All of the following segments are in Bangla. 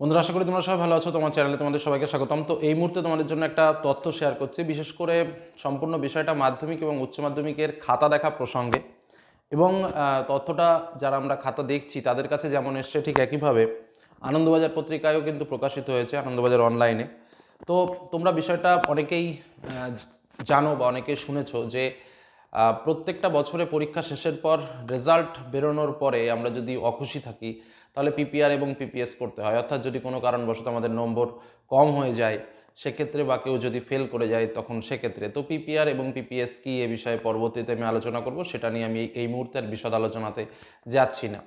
বন্ধুরা, আশা করি তোমরা সবাই ভালো আছো, তোমার চ্যানেলে তোমাদের সবাইকে স্বাগতম। তো এই মুহূর্তে তোমাদের জন্য একটা তথ্য শেয়ার করছি, বিশেষ করে সম্পূর্ণ বিষয়টা মাধ্যমিক এবং উচ্চ মাধ্যমিকের খাতা দেখা প্রসঙ্গে। এবং তথ্যটা যারা আমরা খাতা দেখছি, তাদের কাছে যেমন এসছে ঠিক একইভাবে, আনন্দবাজার পত্রিকায়ও কিন্তু প্রকাশিত হয়েছে আনন্দবাজার অনলাইনে তো তোমরা বিষয়টা অনেকেই জানো বা অনেকেই শুনেছো যে প্রত্যেকটা বছরে পরীক্ষা শেষের পর রেজাল্ট বেরোনোর পরে আমরা যদি অখুশি থাকি তাহলে পিপিআর এবং পিপিএস করতে হয়। অর্থাৎ যদি কোনো কারণবশত আমাদের নম্বর কম হয়ে যায়, সেক্ষেত্রে বা কেউ যদি ফেল করে যায়, তখন সেক্ষেত্রে। তো পিপিআর এবং পিপিএস কি এ বিষয়ে পরবর্তীতে আমি আলোচনা করব, সেটা নিয়ে আমি এই মুহূর্তের বিশদ আলোচনাতে যাচ্ছি না।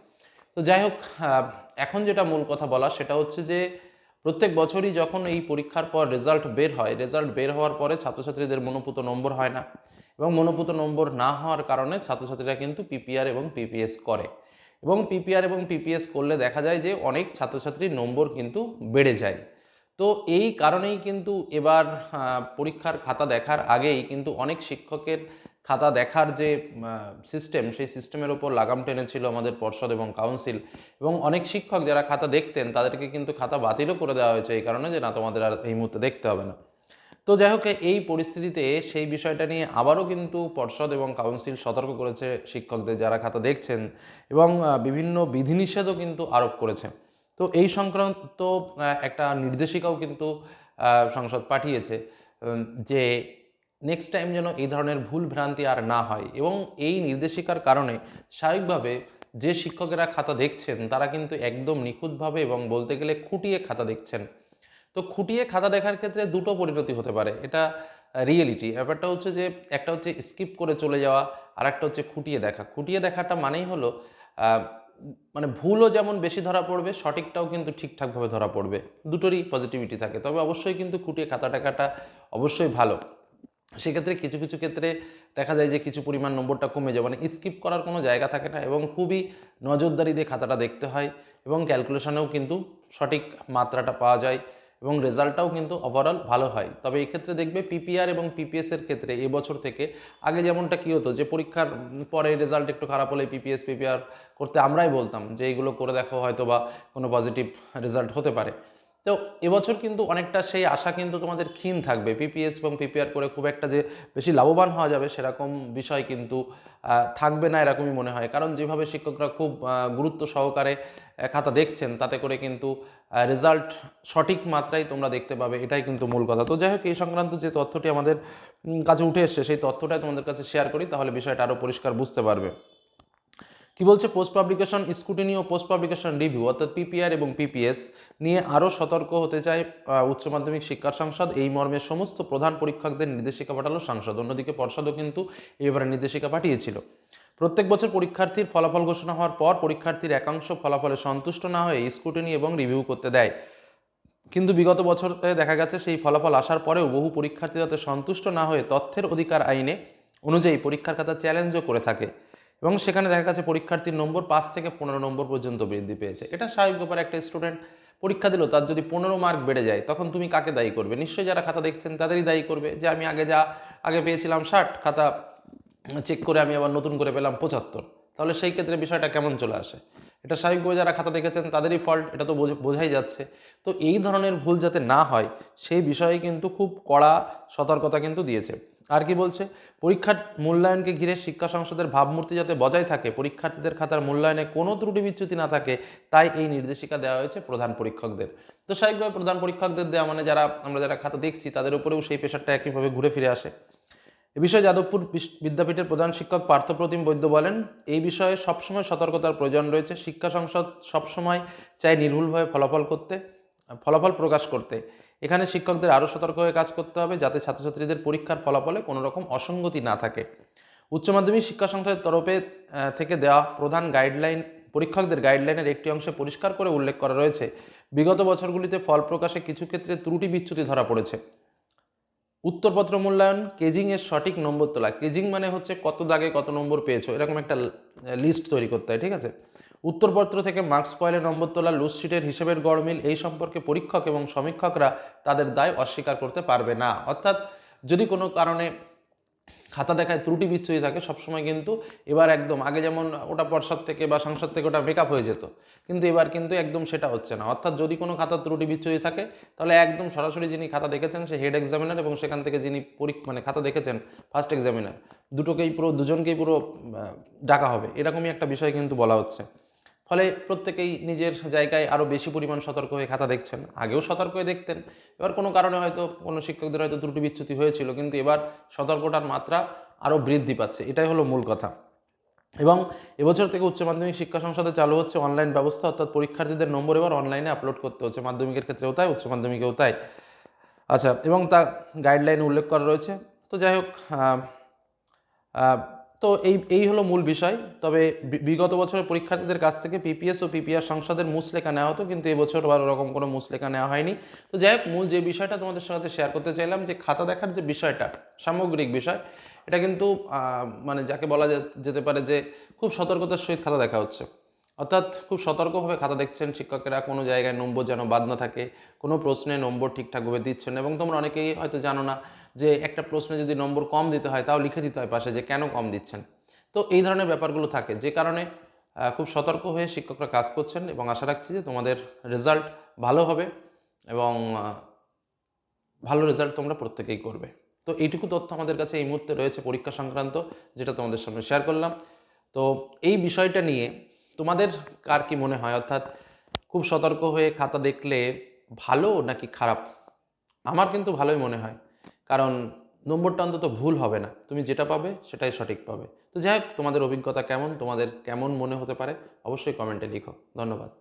তো যাই হোক এখন যেটা মূল কথা বলা, সেটা হচ্ছে যে প্রত্যেক বছরই যখন এই পরীক্ষার পর রেজাল্ট বের হয় রেজাল্ট বের হওয়ার পরে ছাত্রছাত্রীদের মনোপুত নম্বর হয় না। এবং মনোপুত নম্বর না হওয়ার কারণে ছাত্রছাত্রীরা কিন্তু পিপিআর এবং পিপিএস করে। এবং পিপিআর এবং পিপিএস করলে দেখা যায় যে অনেক ছাত্রছাত্রীর নম্বর কিন্তু বেড়ে যায়। তো এই কারণেই কিন্তু এবার পরীক্ষার খাতা দেখার আগেই কিন্তু অনেক শিক্ষকের খাতা দেখার যে সিস্টেম সেই সিস্টেমের ওপর লাগাম টেনেছিল আমাদের পর্ষদ এবং কাউন্সিল এবং অনেক শিক্ষক যারা খাতা দেখতেন তাদেরকে কিন্তু খাতা বাতিলও করে দেওয়া হয়েছে এই কারণে যে, না, তোমাদের আর এই মুহূর্তে দেখতে হবে না। তো যাই হোক, এই পরিস্থিতিতে সেই বিষয়টা নিয়ে আবারও কিন্তু পর্ষদ এবং কাউন্সিল সতর্ক করেছে শিক্ষকদের যারা খাতা দেখছেন এবং বিভিন্ন বিধিনিষেধও কিন্তু আরোপ করেছে। তো এই সংক্রান্ত একটা নির্দেশিকাও কিন্তু সংসদ পাঠিয়েছে যে নেক্সট টাইম যেন এই ধরনের ভুল ভ্রান্তি আর না হয় এবং এই নির্দেশিকার কারণে স্বাভাবিকভাবে যে শিক্ষকেরা খাতা দেখছেন তারা কিন্তু একদম নিখুঁতভাবে এবং বলতে গেলে খুঁটিয়ে খাতা দেখছেন। তো খুঁটিয়ে খাতা দেখার ক্ষেত্রে দুটো পরিণতি হতে পারে। এটা রিয়েলিটি ব্যাপারটা হচ্ছে যে, একটা হচ্ছে স্কিপ করে চলে যাওয়া আর একটা হচ্ছে খুঁটিয়ে দেখা। খুঁটিয়ে দেখাটা মানেই হলো মানে ভুলও যেমন বেশি ধরা পড়বে, সঠিকটাও কিন্তু ঠিকঠাকভাবে ধরা পড়বে। দুটোরই পজিটিভিটি থাকে। তবে অবশ্যই কিন্তু খুঁটিয়ে খাতা দেখাটা অবশ্যই ভালো। সেক্ষেত্রে কিছু কিছু ক্ষেত্রে দেখা যায় যে, কিছু পরিমাণ নম্বরটা কমে যায়। মানে স্কিপ করার কোনো জায়গা থাকে না এবং খুবই নজরদারি দিয়ে খাতাটা দেখতে হয় এবং ক্যালকুলেশনেও কিন্তু সঠিক মাত্রাটা পাওয়া যায়। এবং রেজাল্টটাও কিন্তু ওভারঅল ভালো হয়। তবে এই ক্ষেত্রে দেখবে পিপিআর এবং পিপিএস এর ক্ষেত্রে এবছর থেকে আগে যেমনটা কী হতো যে পরীক্ষার পরে রেজাল্ট একটু খারাপ হলে পিপিএস পিপিআর করতে আমরাই বলতাম যে এইগুলো করে দেখো হয়তো বা কোনো পজিটিভ রেজাল্ট হতে পারে। তো এবছর কিন্তু অনেকটা সেই আশা কিন্তু তোমাদের ক্ষীণ থাকবে। পিপিএস এবং পিপিআর করে খুব একটা যে বেশি লাভবান হওয়া যাবে সেরকম বিষয় কিন্তু থাকবে না এরকমই মনে হয়। কারণ যেভাবে শিক্ষকরা খুব গুরুত্ব সহকারে খাতা দেখছেন, তাতে করে কিন্তু রেজাল্ট সঠিক মাত্রায় তোমরা দেখতে পাবে, এটাই কিন্তু মূল কথা। তো যাই হোক, এই সংক্রান্ত যে তথ্যটি আমাদের কাছে উঠে এসছে, সেই তথ্যটাই তোমাদের কাছে শেয়ার করি, তাহলে বিষয়টা আরও পরিষ্কার বুঝতে পারবে। কি বলছে? পোস্ট পাবলিকেশন স্কুটিনি ও পোস্ট পাবলিকেশন রিভিউ অর্থাৎ পিপিআর এবং পিপিএস নিয়ে আরও সতর্ক হতে চায় উচ্চ মাধ্যমিক শিক্ষা সংসদ। এই মর্মে সমস্ত প্রধান পরীক্ষকদের নির্দেশিকা পাঠালো সংসদ, অন্যদিকে পর্ষদও কিন্তু এবারে নির্দেশিকা পাঠিয়েছিল। প্রত্যেক বছর পরীক্ষার্থীর ফলাফল ঘোষণা হওয়ার পর পরীক্ষার্থীর একাংশ ফলাফলে সন্তুষ্ট না হয়ে স্কুটিনি এবং রিভিউ করতে দেয়। কিন্তু বিগত বছরে দেখা গেছে সেই ফলাফল আসার পরেও বহু পরীক্ষার্থী তাতে সন্তুষ্ট না হয়ে তথ্যের অধিকার আইনে অনুযায়ী পরীক্ষার খাতা চ্যালেঞ্জও করে থাকে এবং সেখানে দেখা গেছে পরীক্ষার্থীর নম্বর পাঁচ থেকে পনেরো নম্বর পর্যন্ত বৃদ্ধি পেয়েছে। এটা স্বাভাবিক ব্যাপার, একটা স্টুডেন্ট পরীক্ষা দিল, তার যদি পনেরো মার্ক বেড়ে যায়, তখন তুমি কাকে দায়ী করবে? নিশ্চয়ই যারা খাতা দেখছেন তাদেরই দায়ী করবে যে, আমি আগে যা, আগে পেয়েছিলাম ষাট, খাতা চেক করে আমি আবার নতুন করে পেলাম পঁচাত্তর। তাহলে সেই ক্ষেত্রে বিষয়টা কেমন চলে আসে? এটা স্বাভাবিকভাবে যারা খাতা দেখেছেন, তাদেরই ফল্ট এটা তো বোঝাই যাচ্ছে। তো এই ধরনের ভুল যাতে না হয়, সেই বিষয়ে কিন্তু খুব কড়া সতর্কতা কিন্তু দিয়েছে। আর কি বলছে? পরীক্ষার মূল্যায়নকে ঘিরে শিক্ষা সংসদের ভাবমূর্তি যাতে বজায় থাকে, পরীক্ষার্থীদের খাতার মূল্যায়নে কোনো ত্রুটি বিচ্যুতি না থাকে, তাই এই নির্দেশিকা দেওয়া হয়েছে প্রধান পরীক্ষকদের। তো স্বাভাবিকভাবে প্রধান পরীক্ষকদের দেওয়া মানে যারা আমরা যারা খাতা দেখছি, তাদের উপরেও সেই পেশারটা একইভাবে ঘুরে ফিরে আসে। এ বিষয়ে যাদবপুর বিদ্যাপীঠের প্রধান শিক্ষক পার্থপ্রতিম বৈদ্য বলেন, এই বিষয়ে সবসময় সতর্কতার প্রয়োজন রয়েছে। শিক্ষা সংসদ সবসময় চায় নির্ভুলভাবে ফলাফল করতে, ফলাফল প্রকাশ করতে। এখানে শিক্ষকদের আরও সতর্ক হয়ে কাজ করতে হবে যাতে ছাত্রছাত্রীদের পরীক্ষার ফলাফলে কোনো রকম অসঙ্গতি না থাকে। উচ্চ মাধ্যমিক শিক্ষা সংসদের তরফে থেকে দেওয়া প্রধান গাইডলাইন, পরীক্ষকদের গাইডলাইনের একটি অংশে পরিষ্কার করে উল্লেখ করা রয়েছে। বিগত বছরগুলিতে ফল প্রকাশে কিছু ক্ষেত্রে ত্রুটি বিচ্যুতি ধরা পড়েছে। উত্তরপত্র মূল্যায়ন কেজিংয়ের সঠিক নম্বর তোলা। কেজিং মানে হচ্ছে কত দাগে কত নম্বর পেয়েছ, এরকম একটা লিস্ট তৈরি করতে হয়, ঠিক আছে? উত্তরপত্র থেকে মার্কস পয়েলে নম্বর তোলা লুজশিটের হিসেবের গড়মিল, এই সম্পর্কে পরীক্ষক এবং সমীক্ষকরা তাদের দায় অস্বীকার করতে পারবে না। অর্থাৎ যদি কোনো কারণে খাতা দেখায় ত্রুটি বিচ্ছুতি থাকে, সবসময় কিন্তু এবার একদম, আগে যেমন ওটা পর্ষদ থেকে বা সংসদ থেকে ওটা মেকআপ হয়ে যেত, কিন্তু এবার কিন্তু একদম সেটা হচ্ছে না। অর্থাৎ যদি কোনো খাতা ত্রুটি বিচ্ছুতি থাকে, তাহলে একদম সরাসরি যিনি খাতা দেখেছেন, সে হেড এক্সামিনার এবং সেখান থেকে যিনি পরীক্ষা মানে খাতা দেখেছেন ফার্স্ট এক্সামিনার দুটোকেই পুরো, দুজনকেই পুরো ডাকা হবে। এরকমই একটা বিষয় কিন্তু বলা হচ্ছে। ফলে প্রত্যেকেই নিজের জায়গায় আরও বেশি পরিমাণ সতর্ক হয়ে খাতা দেখছেন। আগেও সতর্ক হয়ে দেখতেন। এবার কোনো কারণে হয়তো কোনো শিক্ষকদের হয়তো ত্রুটি বিচ্যুতি হয়েছিল, কিন্তু এবার সতর্কতার মাত্রা আরও বৃদ্ধি পাচ্ছে। এটাই হলো মূল কথা। এবং এবছর থেকে উচ্চ মাধ্যমিক শিক্ষা সংসদে চালু হচ্ছে অনলাইন ব্যবস্থা, অর্থাৎ পরীক্ষার্থীদের নম্বর এবার অনলাইনে আপলোড করতে হচ্ছে। মাধ্যমিকের ক্ষেত্রেও তাই, উচ্চ মাধ্যমিকেও তাই। আচ্ছা এবং তা গাইডলাইনে উল্লেখ করা রয়েছে। তো যাই হোক তো এই এই হলো মূল বিষয়। তবে বিগত বছরের পরীক্ষার্থীদের কাছ থেকে পিপিএস ও পিপিআর সংসদের মুসলেখা নেওয়া হতো, কিন্তু এবছর আর ওরকম কোনো মুসলেখা নেওয়া হয়নি। তো যাই হোক, মূল যে বিষয়টা তোমাদের সাথে শেয়ার করতে চাইলাম, যে খাতা দেখার যে বিষয়টা, সামগ্রিক বিষয়, এটা কিন্তু মানে যাকে বলা যেতে পারে যে খুব সতর্কতার সহিত খাতা দেখা হচ্ছে। অর্থাৎ খুব সতর্কভাবে খাতা দেখছেন শিক্ষকেরা, কোনো জায়গায় নম্বর যেন বাদ না থাকে, কোনো প্রশ্নে নম্বর ঠিকঠাকভাবে দিচ্ছেন এবং তোমরা অনেকেই হয়তো জানো না যে একটা প্রশ্নে যদি নম্বর কম দিতে হয়, তাও লিখে দিতে হয় পাশে যে কেন কম দিচ্ছেন। তো এই ধরনের ব্যাপারগুলো থাকে, যে কারণে খুব সতর্ক হয়ে শিক্ষকরা কাজ করছেন এবং আশা রাখছি যে তোমাদের রেজাল্ট ভালো হবে এবং ভালো রেজাল্ট তোমরা প্রত্যেকেই করবে। তো এইটুকু তথ্য আমাদের কাছে এই মুহূর্তে রয়েছে পরীক্ষা সংক্রান্ত, যেটা তোমাদের সামনে শেয়ার করলাম। তো এই বিষয়টা নিয়ে তোমাদের কার কি মনে হয়? অর্থাৎ খুব সতর্ক হয়ে খাতা দেখলে ভালো নাকি খারাপ? আমার কিন্তু ভালোই মনে হয়। কারণ নম্বরটা অন্তত ভুল হবে না। তুমি যেটা পাবে সেটাই সঠিক পাবে। তো যাই হোক, তোমাদের অভিজ্ঞতা কেমন? তোমাদের কেমন মনে হতে পারে? অবশ্যই কমেন্টে লিখো। ধন্যবাদ।